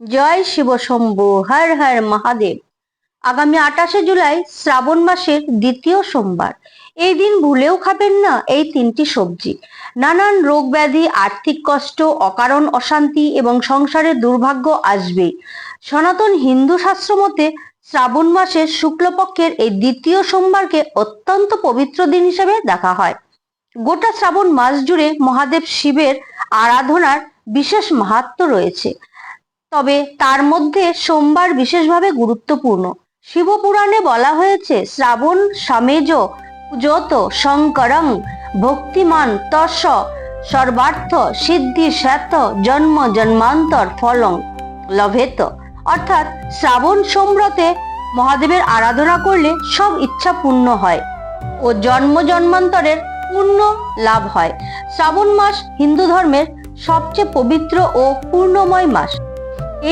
জয় শিব শম্ভু, হর হর মহাদেব। আগামী আঠাশে জুলাই শ্রাবণ মাসের দ্বিতীয় সোমবার। এই দিন ভুলেও খাবেন না এই তিনটি সবজি। নানান রোগ ব্যাধি, আর্থিক কষ্ট, অকারণ অশান্তি এবং সংসারের দুর্ভাগ্য আসবেই। সনাতন হিন্দু শাস্ত্র মতে শ্রাবণ মাসের শুক্লপক্ষের এই দ্বিতীয় সোমবারকে অত্যন্ত পবিত্র দিন হিসেবে দেখা হয়। গোটা শ্রাবণ মাস জুড়ে মহাদেব শিবের আরাধনার বিশেষ মাহাত্ম্য রয়েছে। তবে তার মধ্যে সোমবার বিশেষভাবে গুরুত্বপূর্ণ। শিবপুরাণে বলা হয়েছে, শ্রাবণ সমেজ যত শঙ্করং ভক্তিমান তস সর্বার্থ সিদ্ধি শ্যাত জন্ম জন্মান্তর ফলং লভেত। অর্থাৎ শ্রাবণ সম্রতে মহাদেবের আরাধনা করলে সব ইচ্ছা পূর্ণ হয় ও জন্ম জন্মান্তরের পূর্ণ লাভ হয়। শ্রাবণ মাস হিন্দু ধর্মের সবচেয়ে পবিত্র ও পূর্ণময় মাস।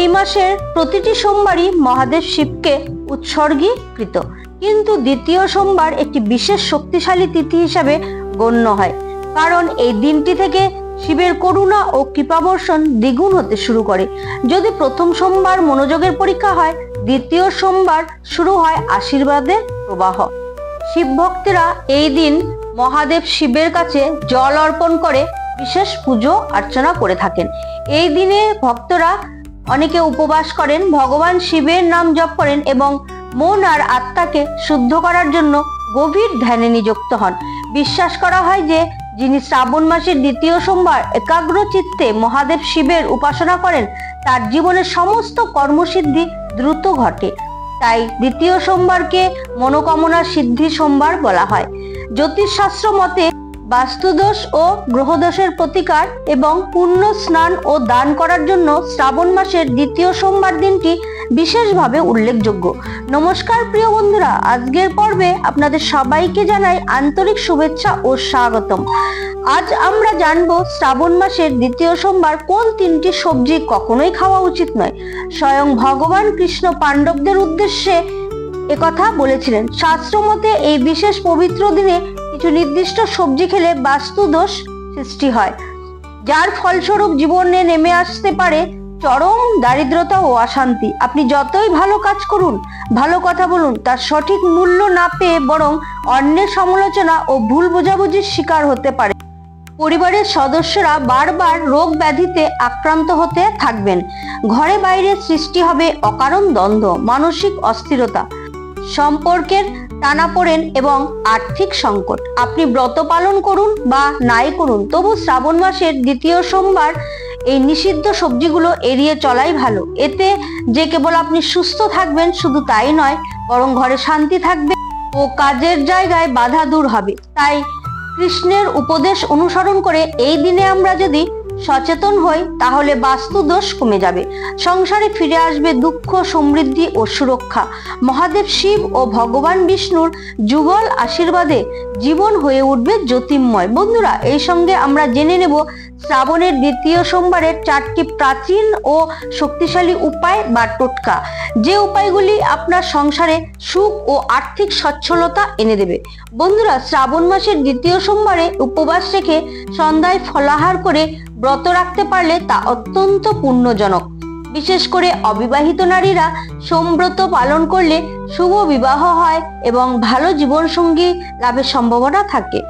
এই মাসের প্রতিটি সোমবারই মহাদেব শিবকে উৎসর্গীকৃত। কিন্তু দ্বিতীয় সোমবার একটি বিশেষ শক্তিশালী তিথি হিসাবে গণ্য হয়। কারণ এই দিনটি থেকে শিবের করুণা ও কৃপাবর্ষণ দ্বিগুণ হতে শুরু করে। যদি প্রথম সোমবার মনোযোগের পরীক্ষা হয়, দ্বিতীয় সোমবার শুরু হয় আশীর্বাদের প্রবাহ। শিব ভক্তেরা এই দিন মহাদেব শিবের কাছে জল অর্পণ করে বিশেষ পুজো অর্চনা করে থাকেন। এই দিনে ভক্তরা অনেকে উপবাস করেন, ভগবান শিবের নাম জপ করেন এবং মন আর আত্মাকে শুদ্ধ করার জন্য গভীর ধ্যানে নিযুক্ত হন। বিশ্বাস করা হয় যে, যিনি শ্রাবণ মাসের দ্বিতীয় সোমবার একাগ্র চিত্তে মহাদেব শিবের উপাসনা করেন, তার জীবনের সমস্ত কর্মসিদ্ধি দ্রুত ঘটে। তাই দ্বিতীয় সোমবারকে মনোকামনা সিদ্ধি সোমবার বলা হয়। জ্যোতিষশাস্ত্র মতে বাস্তুদোষ ও গ্রহদোষের প্রতিকার এবং পুণ্য স্নান ও দান করার জন্য শ্রাবণ মাসের দ্বিতীয় সোমবার দিনটি বিশেষভাবে উল্লেখযোগ্য। নমস্কার প্রিয় বন্ধুরা, আজকের পর্বে আপনাদের সবাইকে জানাই আন্তরিক শুভেচ্ছা ও স্বাগতম। আজ আমরা জানব শ্রাবণ মাসের দ্বিতীয় সোমবার কোন তিনটি সবজি কখনোই খাওয়া উচিত নয়। স্বয়ং ভগবান কৃষ্ণ পাণ্ডবদের উদ্দেশ্যে একথা বলেছিলেন। শাস্ত্র মতে এই বিশেষ পবিত্র দিনে কিছু নির্দিষ্ট সবজি খেলে বাস্তু দোষ সৃষ্টি হয়, যার ফলস্বরূপ জীবনে নেমে আসতে পারে চরম দারিদ্রতা ও অশান্তি। আপনি যতই ভালো কাজ করুন, ভালো কথা বলুন, তার সঠিক মূল্য না পেয়ে বরং অন্যের সমালোচনা ও ভুল বোঝাবুঝির শিকার হতে পারে। পরিবারের সদস্যরা বারবার রোগ ব্যাধিতে আক্রান্ত হতে থাকবেন। ঘরে বাইরে সৃষ্টি হবে অকারণ দ্বন্দ্ব, মানসিক অস্থিরতা। সম্পর্কের টানাপোড়েন এবং আর্থিক সংকট। আপনি ব্রত পালন করুন বা নাই করুন। তবু শ্রাবণ মাসের দ্বিতীয় সোমবার এই নিষিদ্ধ সবজিগুলো এড়িয়ে চলাই ভালো। এতে যে কেবল আপনি সুস্থ থাকবেন, শুধু তাই নয়, বরং ঘরে শান্তি থাকবে ও কাজের জায়গায় বাধা দূর হবে। তাই কৃষ্ণের উপদেশ অনুসরণ করে এই দিনে আমরা যদি সচেতন হই, তাহলে বাস্তু দোষ কমে যাবে। সংসারে ফিরে আসবে দুঃখ, সমৃদ্ধি ও সুরক্ষা। মহাদেব শিব ও ভগবান বিষ্ণুর যুগল আশীর্বাদে জীবন হয়ে উঠবে জ্যোতির্ময়। বন্ধুরা, এই সঙ্গে আমরা জেনে নেব শ্রাবণের দ্বিতীয় সোমবারের চারটি প্রাচীন ও শক্তিশালী উপায় বা টোটকা। যে উপায়গুলি আপনার সংসারে সুখ ও আর্থিক সচ্ছলতা এনে দেবে। বন্ধুরা, শ্রাবণ মাসের দ্বিতীয় সোমবারে উপবাস রেখে সন্ধ্যায় ফলাহার করে ব্রত রাখতে পারলে তা অত্যন্ত পুণ্যজনক। বিশেষ করে অবিবাহিত নারীরা সোমব্রত পালন করলে শুভ বিবাহ হয় এবং ভালো জীবনসঙ্গী লাভের সম্ভাবনা থাকে।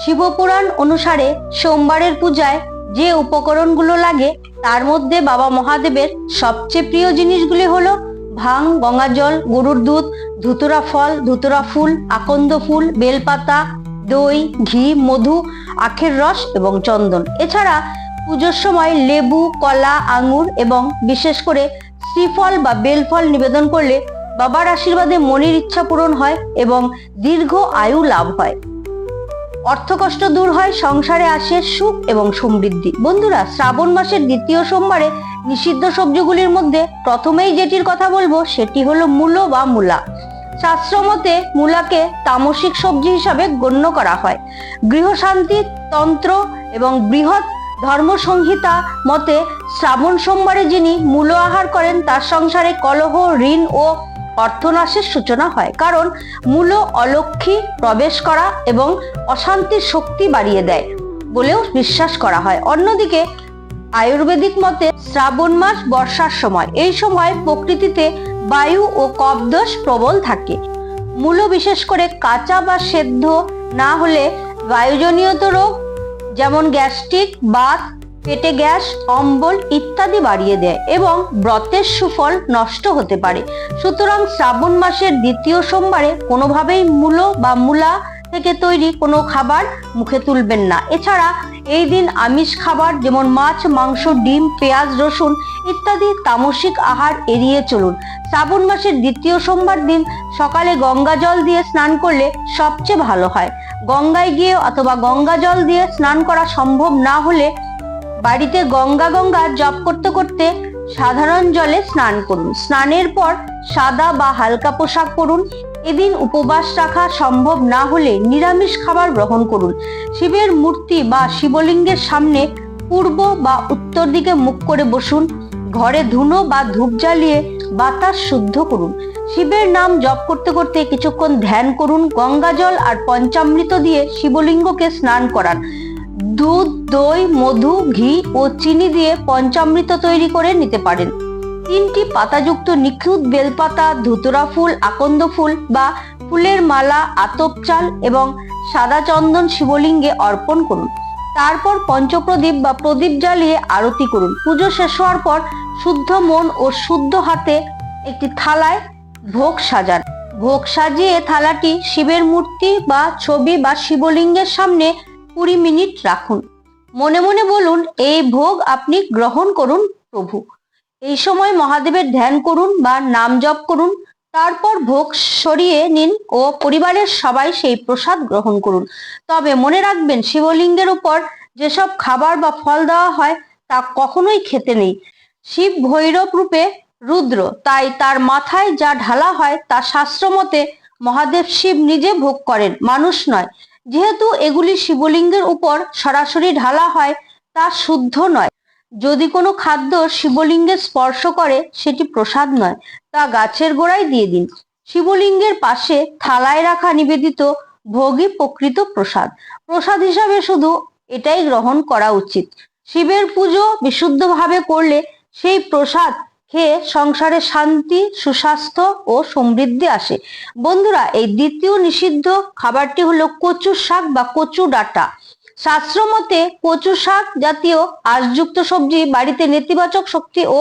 শিবপুরাণ অনুসারে সোমবারের পূজায় যে উপকরণগুলো লাগে, তার মধ্যে বাবা মহাদেবের সবচেয়ে প্রিয় জিনিসগুলি হলো ভাং, গঙ্গাজল, গরুর দুধ, ধুতুরা ফল, ধুতুরা ফুল, আকন্দ ফুল, বেলপাতা দই, ঘি, মধু, আখের রস এবং চন্দন। এছাড়া পুজোর সময় লেবু, কলা, আঙুর এবং বিশেষ করে শ্রীফল বা বেলফল নিবেদন করলে বাবার আশীর্বাদে মনের ইচ্ছা পূরণ হয় এবং দীর্ঘ আয়ু লাভ হয়। অর্থকষ্ট দূর হয়, সংসারে আসে সুখ এবং সমৃদ্ধি। বন্ধুরা, শ্রাবণ মাসের দ্বিতীয় সোমবারে নিষিদ্ধ সবজিগুলির মধ্যে প্রথমেই যেটির কথা বলব, সেটি হলো মূলো বা মূলা। শাস্ত্র মতে মূলাকে তামসিক সবজি হিসাবে গণ্য করা হয়। গৃহশান্তি, তন্ত্র এবং বৃহৎ ধর্মসংহিতা মতে শ্রাবণ সোমবারে যিনি মূল আহার করেন, তার সংসারে কলহ, ঋণ ও অর্থনাশের সূচনা হয়। কারণ মূল অলক্ষী প্রবেশ করা এবং অশান্তির শক্তি বাড়িয়ে দেয় বলেও বিশ্বাস করা হয়। অন্যদিকে আয়ুর্বেদিক মতে শ্রাবণ মাস বর্ষার সময়। এই সময় প্রকৃতিতে বায়ু ও কবদোষ প্রবল থাকে। মূলো বিশেষ করে কাঁচা বা সেদ্ধ না হলে বায়ুজনিত রোগ, যেমন গ্যাস্ট্রিক, বাত, পেটে গ্যাস, অম্বল ইত্যাদি বাড়িয়ে দেয় এবং ব্রতের সুফল নষ্ট হতে পারে। সুতরাং শ্রাবণ মাসের দ্বিতীয় সোমবারে কোনোভাবেই মূলো বা মূলা থেকে তৈরি কোনো খাবার মুখে তুলবেন না। এছাড়া এই দিন আমিষ খাবার যেমন মাছ, মাংস, ডিম, পেঁয়াজ, রসুন ইত্যাদি তামসিক আহার এড়িয়ে চলুন। শ্রাবণ মাসের দ্বিতীয় সোমবার দিন সকালে গঙ্গা জল দিয়ে স্নান করলে সবচেয়ে ভালো হয়। গঙ্গায় গিয়ে অথবা গঙ্গা জল দিয়ে স্নান করা সম্ভব না হলে বাড়িতে গঙ্গা গঙ্গা জপ করতে করতে সাধারণ জলে স্নান করুন। স্নানের পর সাদা বা হালকা পোশাক পরুন। এদিন উপবাস রাখা সম্ভব না হলে নিরামিষ খাবার গ্রহণ করুন। শিবের মূর্তি বা শিবলিঙ্গের সামনে পূর্ব বা উত্তর দিকে মুখ করে বসুন। ঘরে ধুনো বা ধূপ জ্বালিয়ে বাতাস শুদ্ধ করুন। শিবের নাম জপ করতে করতে কিছুক্ষণ ধ্যান করুন, গঙ্গা জল আর পঞ্চামৃত দিয়ে শিবলিঙ্গকে স্নান করান। দুধ, দই, মধু, ঘি ও চিনি দিয়ে পঞ্চামৃত তৈরি করে নিতে পারেন। তিনটি পাতাযুক্ত নিখুঁত বেলপাতা, ধুতরা ফুল, আকন্দ ফুল বা ফুলের মালা, আতপ চাল এবং সাদা চন্দন শিবলিঙ্গে অর্পণ করুন। তারপর পঞ্চপ্রদীপ বা প্রদীপ জ্বালিয়ে আরতি করুন। পুজো শেষ হওয়ার পর শুদ্ধ মন ও শুদ্ধ হাতে একটি থালায় ভোগ সাজান। ভোগ সাজিয়ে থালাটি শিবের মূর্তি বা ছবি বা শিবলিঙ্গের সামনে কুড়ি মিনিট রাখুন। মনে মনে বলুন, এই ভোগ আপনি গ্রহণ করুন প্রভু। এই সময় মহাদেবের ধ্যান করুন বা নাম জপ করুন, তারপর ভোগ সরিয়ে নিন ও পরিবারের সবাই সেই প্রসাদ গ্রহণ করুন। তবে মনে রাখবেন, শিবলিঙ্গের উপর যেসব খাবার বা ফল দেওয়া হয়, তা কখনোই খেতে নেই। শিব ভৈরব রূপে রুদ্র, তাই তার মাথায় যা ঢালা হয়, তা শাস্ত্রমতে মহাদেব শিব নিজে ভোগ করেন, মানুষ নয়। যেহেতু এগুলি শিবলিঙ্গের উপর সরাসরি ঢালা হয়, তা শুদ্ধ নয়। যদি কোনো খাদ্য শিবলিঙ্গে স্পর্শ করে, সেটি প্রসাদ নয়, তা গাছের গোড়ায় দিয়ে দিন। শিবলিঙ্গের পাশে থালায় রাখা নিবেদিত ভোগই প্রকৃত প্রসাদ। প্রসাদ হিসাবে শুধু এটাই গ্রহণ করা উচিত। শিবের পুজো বিশুদ্ধভাবে করলে সেই প্রসাদ খেয়ে সংসারে শান্তি, সুস্বাস্থ্য ও সমৃদ্ধি আসে। বন্ধুরা, এই দ্বিতীয় নিষিদ্ধ খাবারটি হলো কচু শাক বা কচু ডাটা। শাস্ত্র মতে কচু শাক জাতীয় আঁশযুক্ত সবজি বাড়িতে নেতিবাচক শক্তি ও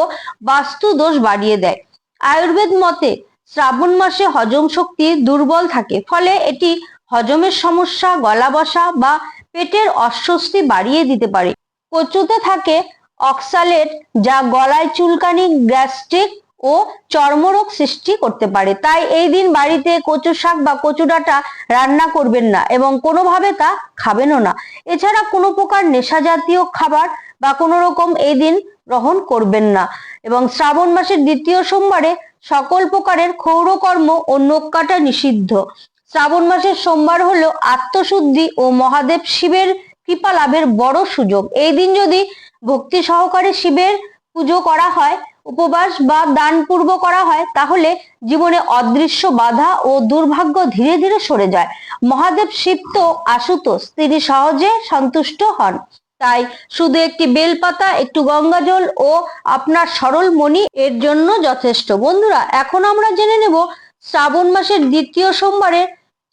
বাস্তু দোষ বাড়িয়ে দেয়। আয়ুর্বেদ মতে শ্রাবণ মাসে হজম শক্তি দুর্বল থাকে, ফলে এটি হজমের সমস্যা, গলা বসা বা পেটের অস্বস্তি বাড়িয়ে দিতে পারে। কচুতে থাকে অক্সালেট যা গলায় চুলকানি, গ্যাস্ট্রিক ও চর্মরোগ সৃষ্টি করতে পারে। তাই এই দিন বাড়িতে কচু শাক বা কচু ডাঁটা রান্না করবেন না এবং কোনোভাবে তা খাবেনও না। এছাড়া কোনো প্রকার নেশা জাতীয় খাবার বা কোনো রকম এই দিন গ্রহণ করবেন না এবং শ্রাবণ মাসের দ্বিতীয় সোমবারে সকল প্রকারের ক্ষৌরকর্ম ও নখ কাটা নিষিদ্ধ। শ্রাবণ মাসের সোমবার হলো আত্মশুদ্ধি ও মহাদেব শিবের কৃপা লাভের বড় সুযোগ। এই দিন যদি ভক্তি সহকারে শিবের পুজো করা হয় উপবাস বা দান পূর্ব করা হয়, তাহলে জীবনে অদৃশ্য বাধা ও দুর্ভাগ্য ধীরে ধীরে সরে যায়। মহাদেব শিব তো আশুতোষ, তিনি সহজে সন্তুষ্ট হন। তাই শুধু একটি বেলপাতা, একটু গঙ্গা জল ও আপনার সরল মনি এর জন্য যথেষ্ট। বন্ধুরা, এখন আমরা জেনে নেব শ্রাবণ মাসের দ্বিতীয় সোমবারে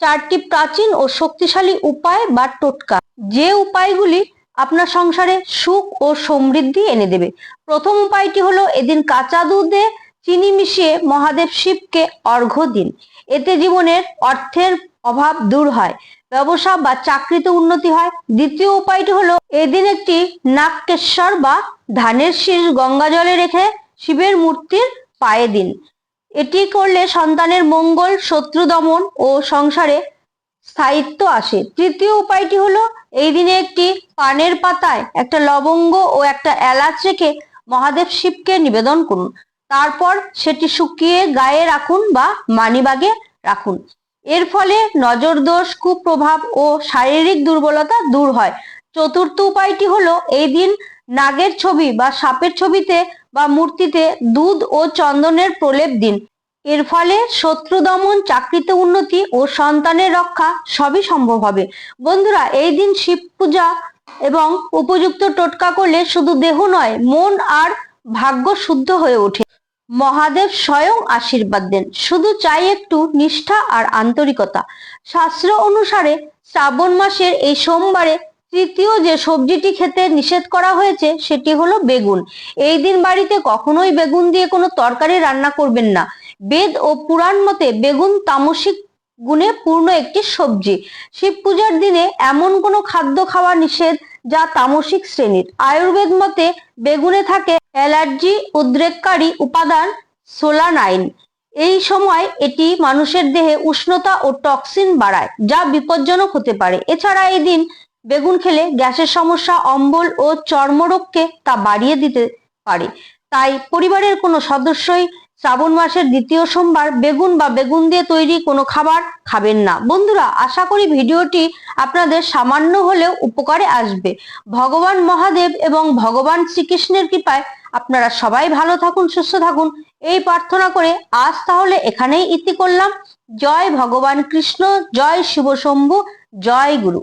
চারটি প্রাচীন ও শক্তিশালী উপায় বা টোটকা। যে উপায়গুলি আপনার সংসারে সুখ ও সমৃদ্ধি এনে দেবে। প্রথম উপায়টি হলো এদিন কাঁচা দুধে চিনি মিশিয়ে মহাদেব শিবকে অর্ঘ্য দিন। এতে জীবনের অর্থের অভাব দূর হয়, ব্যবসা বা চাকরিতে উন্নতি হয়। দ্বিতীয় উপায়টি হলো এদিন একটি নাগকেশ্বর বা ধানের শীষ গঙ্গা জলে রেখে শিবের মূর্তির পায়ে দিন। এটি করলে সন্তানের মঙ্গল, শত্রু দমন ও সংসারে স্থায়িত্ব আসে। তৃতীয় উপায়টি হলো, এই দিনে একটি পানের পাতায় একটা লবঙ্গ ও একটা এলাচ রেখে মহাদেব শিবকে নিবেদন করুন। তারপর সেটি শুকিয়ে গায়ে রাখুন বা মানিবাগে রাখুন। এর ফলে নজর দোষ কুপ্রভাব ও শারীরিক দুর্বলতা দূর হয়। চতুর্থ উপায়টি হলো, এই দিন নাগের ছবি বা সাপের ছবিতে বা মূর্তিতে দুধ ও চন্দনের প্রলেপ দিন। এর ফলে শত্রু দমন, চাকরিতে উন্নতি ও সন্তানের রক্ষা সবই সম্ভব হবে। বন্ধুরা, এই দিন শিব পূজা এবং উপযুক্ত টোটকা করলে শুধু দেহ নয়, মন আর ভাগ্য শুদ্ধ হয়ে ওঠে। মহাদেব স্বয়ং আশীর্বাদ দেন। শুধু চাই একটু নিষ্ঠা আর আন্তরিকতা। শাস্ত্র অনুসারে শ্রাবণ মাসের এই সোমবারে তৃতীয় যে সবজিটি খেতে নিষেধ করা হয়েছে, সেটি হলো বেগুন। এই দিন বাড়িতে কখনোই বেগুন দিয়ে কোনো তরকারি রান্না করবেন না। বেদ ও পুরাণ মতে বেগুন তামসিক গুণে পূর্ণ একটি সবজি। শিব পূজার দিনে এমন কোনো খাদ্য খাওয়া নিষেধ যা তামসিক শ্রেণির। আয়ুর্বেদ মতে বেগুনে থাকে অ্যালার্জি, উদ্রেককারী উপাদান, সোলানাইন। এই সময় এটি মানুষের দেহে উষ্ণতা ও টক্সিন বাড়ায়, যা বিপজ্জনক হতে পারে। এছাড়া এই দিন বেগুন খেলে গ্যাসের সমস্যা, অম্বল ও চর্মরোগকে তা বাড়িয়ে দিতে পারে। তাই পরিবারের কোনো সদস্যই শ্রাবণ মাসের দ্বিতীয় সোমবার বেগুন বা বেগুন দিয়ে তৈরি কোনো খাবার খাবেন না। বন্ধুরা, আশা করি ভিডিওটি আপনাদের সামান্য হলেও উপকারে আসবে। ভগবান মহাদেব এবং ভগবান শ্রীকৃষ্ণের কৃপায় আপনারা সবাই ভালো থাকুন, সুস্থ থাকুন। এই প্রার্থনা করে আজ তাহলে এখানেই ইতি করলাম। জয় ভগবান কৃষ্ণ, জয় শিব শম্ভু, জয় গুরু।